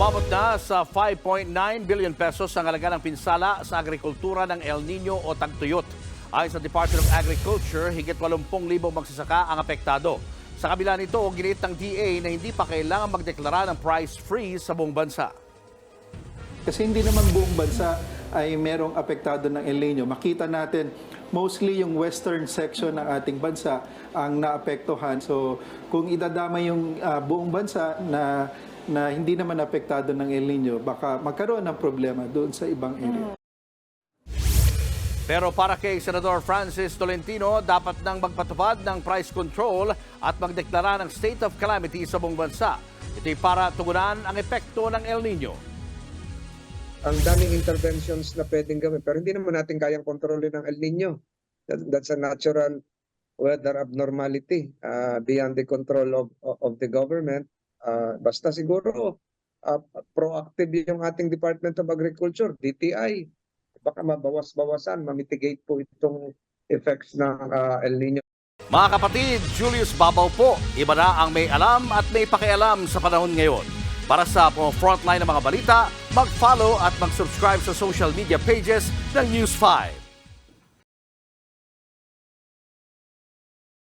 Umabot na sa 5.9 billion pesos ang halaga ng pinsala sa agrikultura ng El Nino o Tagtuyot. Ayon sa Department of Agriculture, higit 80,000 magsasaka ang apektado. Sa kabila nito, ginit ng DA na hindi pa kailangan magdeklara ng price freeze sa buong bansa. Kasi hindi naman buong bansa ay merong apektado ng El Nino. Makita natin mostly yung western section ng ating bansa ang naapektuhan. So kung idadama yung ah, buong bansa na na hindi naman apektado ng El Nino, baka magkaroon ng problema doon sa ibang area. Pero para kay Senador Francis Tolentino, dapat nang magpatupad ng price control at magdeklara ng state of calamity sa buong bansa. Ito'y para tugunan ang epekto ng El Nino. ang daming interventions na pwedeng gawin pero hindi naman natin kayang kontrolin ang El Nino. That, that's a natural weather abnormality uh, beyond the control of of, of the government. Uh, basta siguro uh, proactive yung ating Department of Agriculture, DTI. Baka mabawas-bawasan, mamitigate po itong effects ng uh, El Nino. Mga kapatid, Julius Babaw po. Iba na ang may alam at may pakialam sa panahon ngayon. Para sa mga frontline ng mga balita, mag-follow at mag-subscribe sa social media pages ng News 5.